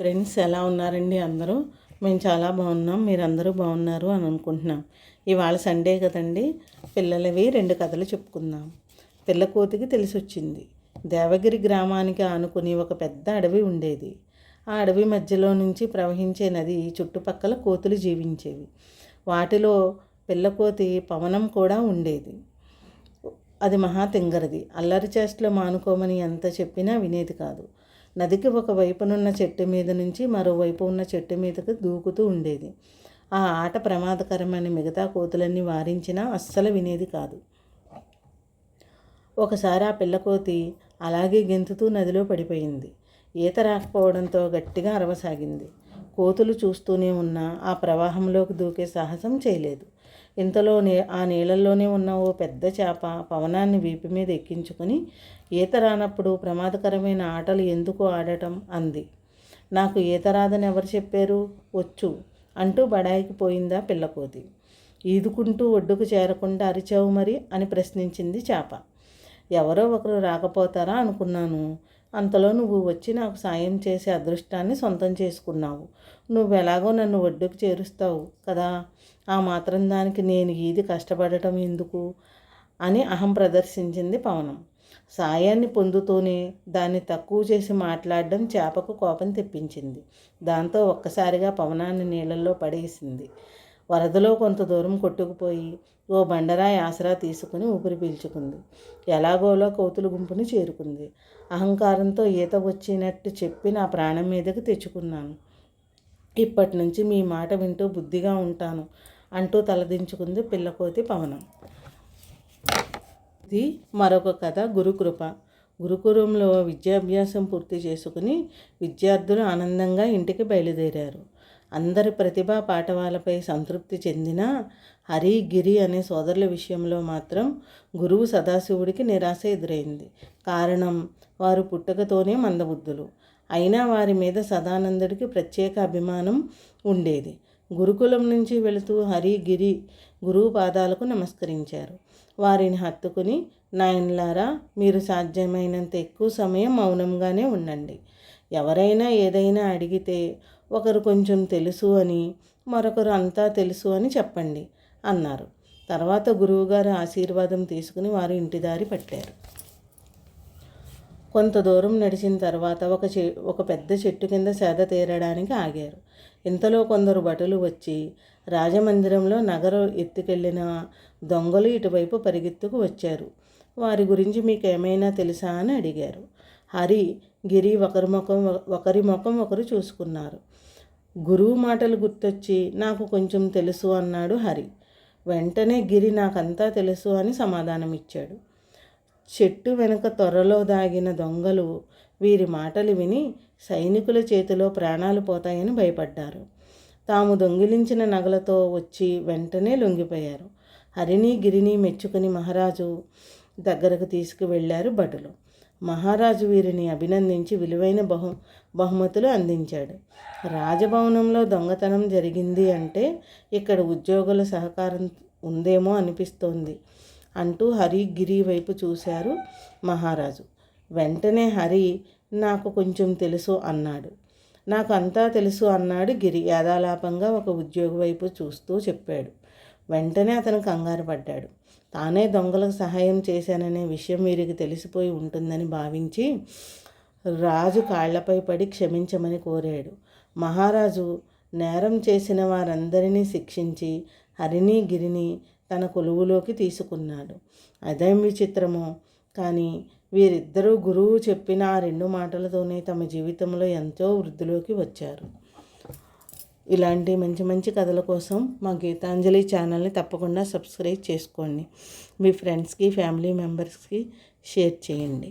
Friends ఎలా ఉన్నారండి అందరూ? మేము చాలా బాగున్నాం మీరందరూ బాగున్నారు అని అనుకుంటున్నాం. ఇవాళ సండే కదండి పిల్లలవి రెండు కథలు చెప్పుకుందాం. పిల్ల కోతికి తెలిసొచ్చింది. దేవగిరి గ్రామానికి ఆనుకుని ఒక పెద్ద అడవి ఉండేది. ఆ అడవి మధ్యలో నుంచి ప్రవహించే నది చుట్టుపక్కల కోతులు జీవించేవి. వాటిలో పిల్లకోతి పవనం కూడా ఉండేది. అది మహా తింగరది. అల్లరి చేష్టలు మానుకోమని ఎంత చెప్పినా వినేది కాదు. నదికి ఒక వైపునున్న చెట్టు మీద నుంచి మరోవైపు ఉన్న చెట్టు మీదకు దూకుతూ ఉండేది. ఆ ఆట ప్రమాదకరమని మిగతా కోతులన్నీ వారించినా అస్సలు వినేది కాదు. ఒకసారి ఆ పిల్లకోతి అలాగే గెంతుతూ నదిలో పడిపోయింది. ఈత రాకపోవడంతో గట్టిగా అరవసాగింది. కోతులు చూస్తూనే ఉన్నా ఆ ప్రవాహంలోకి దూకే సాహసం చేయలేదు. ఇంతలోనే ఆ నీళ్ళల్లోనే ఉన్న ఓ పెద్ద చేప పవనాన్ని వీపు మీద ఎక్కించుకొని ఈత రానప్పుడు ప్రమాదకరమైన ఆటలు ఎందుకు ఆడటం అంది. నాకు ఈత రాదని ఎవరు చెప్పారు? వచ్చు అంటూ బడాయికి పోయిందా పిల్లకోతి. ఈదుకుంటూ ఒడ్డుకు చేరకుండా అరిచావు మరి? అని ప్రశ్నించింది చేప. ఎవరో ఒకరు రాకపోతారా అనుకున్నాను. అంతలో నువ్వు వచ్చి నాకు సాయం చేసే అదృష్టాన్ని సొంతం చేసుకున్నావు. నువ్వు ఎలాగో నన్ను ఒడ్డుకు చేరుస్తావు కదా? ఆ మాత్రం దానికి నేను ఈది కష్టపడటం ఎందుకు? అని అహం ప్రదర్శించింది పవనం. సాయాన్ని పొందుతూనే దాన్ని తక్కువ చేసి మాట్లాడడం చేపకు కోపం తెప్పించింది. దాంతో ఒక్కసారిగా పవనాన్ని నీళ్ళల్లో పడేసింది. వరదలో కొంత దూరం కొట్టుకుపోయి ఓ బండరాయి ఆసరా తీసుకుని ఊపిరి పీల్చుకుంది. ఎలాగోలో కోతుల గుంపుని చేరుకుంది. అహంకారంతో ఈత వచ్చినట్టు చెప్పి నా ప్రాణం మీదకి తెచ్చుకున్నాను. ఇప్పటి నుంచి మీ మాట వింటూ బుద్ధిగా ఉంటాను అంటూ తలదించుకుంది పిల్లకోతి పవనం. ఇది మరొక కథ గురుకృప. గురుకులంలో విద్యాభ్యాసం పూర్తి చేసుకుని విద్యార్థులు ఆనందంగా ఇంటికి బయలుదేరారు. అందరి ప్రతిభా పాఠవాలపై సంతృప్తి చెందిన హరి గిరి అనే సోదరుల విషయంలో మాత్రం గురువు సదాశివుడికి నిరాశ ఎదురైంది. కారణం వారు పుట్టకతోనే మందబుద్ధులు. అయినా వారి మీద సదానందుడికి ప్రత్యేక అభిమానం ఉండేది. గురుకులం నుంచి వెళుతూ హరి గిరి గురువు పాదాలకు నమస్కరించారు. వారిని హత్తుకుని నాయన్లారా మీరు సాధ్యమైనంత ఎక్కువ సమయం మౌనంగానే ఉండండి. ఎవరైనా ఏదైనా అడిగితే ఒకరు కొంచెం తెలుసు అని మరొకరు అంతా తెలుసు అని చెప్పండి అన్నారు. తర్వాత గురువుగారు ఆశీర్వాదం తీసుకుని వారు ఇంటి దారి పట్టారు. కొంత దూరం నడిచిన తర్వాత ఒక చె ఒక పెద్ద చెట్టు కింద సేద తీరడానికి ఆగారు. ఇంతలో కొందరు భటులు వచ్చి రాజమందిరంలో నగరం ఎత్తుకెళ్ళిన దొంగలు ఇటువైపు పరిగెత్తుకు వచ్చారు. వారి గురించి మీకేమైనా తెలుసా అని అడిగారు. హరి గిరి ఒకరి ముఖం ఒకరి ముఖం ఒకరు చూసుకున్నారు. గురువు మాటలు గుర్తొచ్చి నాకు కొంచెం తెలుసు అన్నాడు హరి. వెంటనే గిరి నాకంతా తెలుసు అని సమాధానం ఇచ్చాడు చెట్టు వెనుక త్వరలో దాగిన దొంగలు వీరి మాటలు విని సైనికుల చేతిలో ప్రాణాలు పోతాయని భయపడ్డారు. తాము దొంగిలించిన నగలతో వచ్చి వెంటనే లొంగిపోయారు. హరిని గిరిని మెచ్చుకుని మహారాజు దగ్గరకు తీసుకువెళ్ళారు భటులు. మహారాజు వీరిని అభినందించి విలువైన బహు బహుమతులు అందించాడు. రాజభవనంలో దొంగతనం జరిగింది అంటే ఇక్కడ ఉద్యోగుల సహకారం ఉందేమో అనిపిస్తోంది అంటూ హరి గిరి వైపు చూశారు మహారాజు. వెంటనే హరి నాకు కొంచెం తెలుసు అన్నాడు. నాకు అంతా తెలుసు అన్నాడు గిరి. యాదాలాపంగా ఒక ఉద్యోగి వైపు చూస్తూ చెప్పాడు. వెంటనే అతను కంగారు పడ్డాడు. తానే దొంగలకు సహాయం చేశాననే విషయం వీరికి తెలిసిపోయి ఉంటుందని భావించి రాజు కాళ్ళపై పడి క్షమించమని కోరాడు. మహారాజు నేరం చేసిన వారందరినీ శిక్షించి హరిని గిరిని తన కొలువులోకి తీసుకున్నాడు. అదేం విచిత్రమో కానీ వీరిద్దరూ గురువు చెప్పిన ఆ రెండు మాటలతోనే తమ జీవితంలో ఎంతో వృద్ధిలోకి వచ్చారు. ఇలాంటి మంచి మంచి కథల కోసం మా గీతాంజలి ఛానల్ని తప్పకుండా సబ్స్క్రైబ్ చేసుకోండి. మీ ఫ్రెండ్స్కి ఫ్యామిలీ మెంబర్స్కి షేర్ చేయండి.